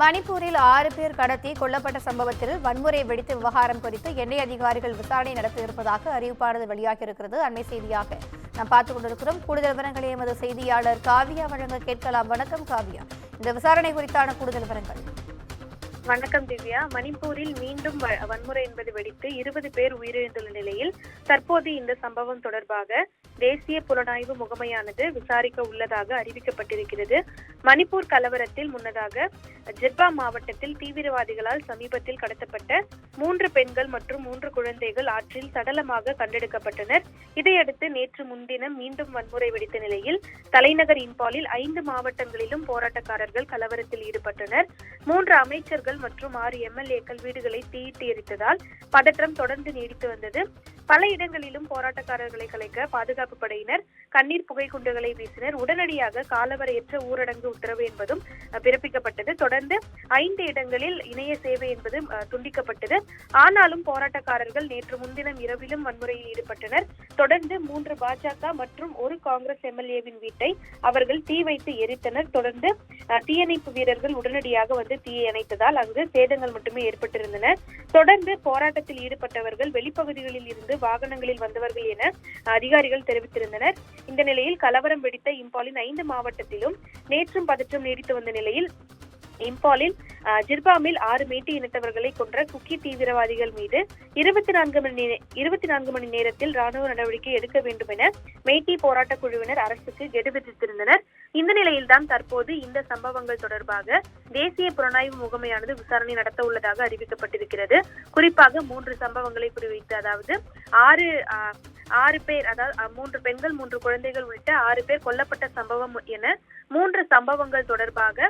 மணிப்பூரில் ஆறு பேர் கடத்தி கொல்லப்பட்ட சம்பவத்தில் வன்முறை வெடித்த விவகாரம் குறித்து எண்ணெய் அதிகாரிகள் விசாரணை நடத்தியிருப்பதாக அறிவிப்பானது வெளியாகியிருக்கிறது. அண்மை செய்தியாக நாம் பார்த்துக் கொண்டிருக்கிறோம். கூடுதல் விவரங்களை எமது செய்தியாளர் காவியா வழங்க கேட்கலாம். வணக்கம் காவியா. இந்த விசாரணை குறித்தான கூடுதல் விவரங்கள். வணக்கம் திவ்யா. மணிப்பூரில் மீண்டும் வன்முறை என்பது வெடித்து இருபது பேர் உயிரிழந்துள்ள நிலையில் தற்போது இந்த சம்பவம் தொடர்பாக தேசிய புலனாய்வு முகமையானது விசாரிக்க உள்ளதாக அறிவிக்கப்பட்டிருக்கிறது. மணிப்பூர் கலவரத்தில் முன்னதாக ஜெப்பா மாவட்டத்தில் தீவிரவாதிகளால் சமீபத்தில் கடத்தப்பட்ட மூன்று பெண்கள் மற்றும் மூன்று குழந்தைகள் ஆற்றில் சடலமாக கண்டெடுக்கப்பட்டனர். இதையடுத்து நேற்று முன்தினம் மீண்டும் வன்முறை வெடித்த நிலையில் தலைநகர் இம்பாலில் ஐந்து மாவட்டங்களிலும் போராட்டக்காரர்கள் கலவரத்தில் ஈடுபட்டனர். மூன்று அமைச்சர்கள் மற்றும் ஆறு எம்எல்ஏக்கள் வீடுகளை தீயிட்டு எரித்ததால் பதற்றம் தொடர்ந்து நீடித்து வந்தது. பல இடங்களிலும் போராட்டக்காரர்களை கலைக்க பாதுகாப்பு படையினர் கண்ணீர் புகை குண்டுகளை வீசினர். உடனடியாக காலவரையற்ற ஊரடங்கு உத்தரவு என்பதும் பிறப்பிக்கப்பட்டது. தொடர்ந்து ஐந்து இடங்களில் இணைய சேவை என்பது துண்டிக்கப்பட்டது. ஆனாலும் போராட்டக்காரர்கள் நேற்று முன்தினம் இரவிலும் வன்முறையில் ஈடுபட்டனர். தொடர்ந்து மூன்று பாஜக மற்றும் ஒரு காங்கிரஸ் எம்எல்ஏவின் வீட்டை அவர்கள் தீ வைத்து எரித்தனர். தொடர்ந்து தீயணைப்பு வீரர்கள் உடனடியாக வந்து தீயை அணைத்ததால் அங்கு சேதங்கள் மட்டுமே ஏற்பட்டிருந்தன. தொடர்ந்து போராட்டத்தில் ஈடுபட்டவர்கள் வெளிப்பகுதிகளில் இருந்து வாகனங்களில் வந்தவர்கள் என அதிகாரிகள் தெரிவித்திருந்தனர். இந்த நிலையில் கலவரம் வெடித்த இம்பாலின் ஐந்து மாவட்டத்திலும் நேற்றும் பதற்றம் நீடித்து வந்த நிலையில் இம்பாலில் ஜிர்பாமில் ஆறு மேட்டி இனத்தவர்களை கொன்ற குக்கி தீவிரவாதிகள் மீது இருபத்தி நான்கு மணி இருபத்தி நான்கு மணி நேரத்தில் ராணுவ நடவடிக்கை எடுக்க வேண்டும் என மேட்டி போராட்ட குழுவினர் அரசுக்கு கெடு விதித்திருந்தனர். இந்த நிலையில்தான் தற்போது இந்த சம்பவங்கள் தொடர்பாக தேசிய புலனாய்வு முகமையானது விசாரணை நடத்த உள்ளதாக அறிவிக்கப்பட்டிருக்கிறது. குறிப்பாக மூன்று சம்பவங்களை குறிவைத்து அதாவது ஆறு ஆறு பேர் அதாவது மூன்று பெண்கள் மூன்று குழந்தைகள் உள்ளிட்ட ஆறு பேர் கொல்லப்பட்ட சம்பவம் என மூன்று சம்பவங்கள் தொடர்பாக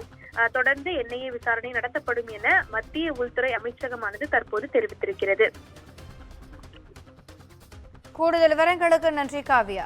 தொடர்ந்து என்ஐஏ விசாரணை நடத்தப்படும் என மத்திய உள்துறை அமைச்சகமானது தற்போது தெரிவித்திருக்கிறது. கூடுதல் விவரங்களுக்கு நன்றி காவியா.